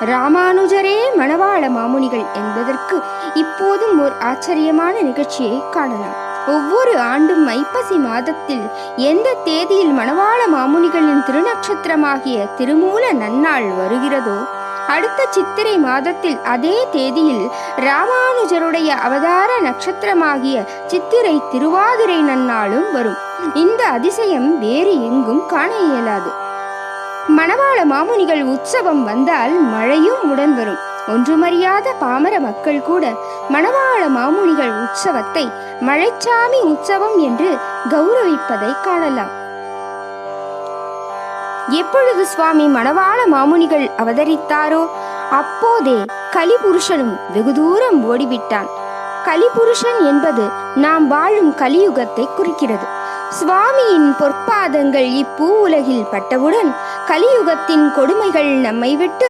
ராமானுஜரே மணவாள மாமுனிகள் என்பதற்கு இப்போதும் ஒரு ஆச்சரியமான நிகழ்ச்சியை காணலாம். ஒவ்வொரு ஆண்டும் ஐப்பசி மாதத்தில் எந்த தேதியில் மணவாள மாமுனிகளின் திருநட்சத்திரமாகிய திருமூல நன்னாள் வருகிறதோ அடுத்த சித்திரை மாதத்தில் அதே தேதியில் ராமானுஜருடைய அவதார நட்சத்திரமாகிய சித்திரை திருவாதிரை நன்னாளும் வரும். இந்த அதிசயம் வேறு எங்கும் காண இயலாது. மணவாள மாமுனிகள் உற்சவம் வந்தால் மழையும் உடன் வரும் ஒன்றுமறியாத பாமர மக்கள் கூட மணவாள மாமுனிகள் உற்சவத்தை மழைச்சாமி உற்சவம் என்று கௌரவிப்பதை காணலாம். எப்பொழுது சுவாமி மணவாள மாமுனிகள் அவதரித்தாரோ அப்போதே கலிபுருஷனும் வெகு தூரம் ஓடிவிட்டான். கலிபுருஷன் என்பது நாம் வாழும் கலியுகத்தை குறிக்கிறது. சுவாமியின் பொற்பாதங்கள் இப்பூ உலகில் பட்டவுடன் கலியுகத்தின் கொடுமைகள் நம்மை விட்டு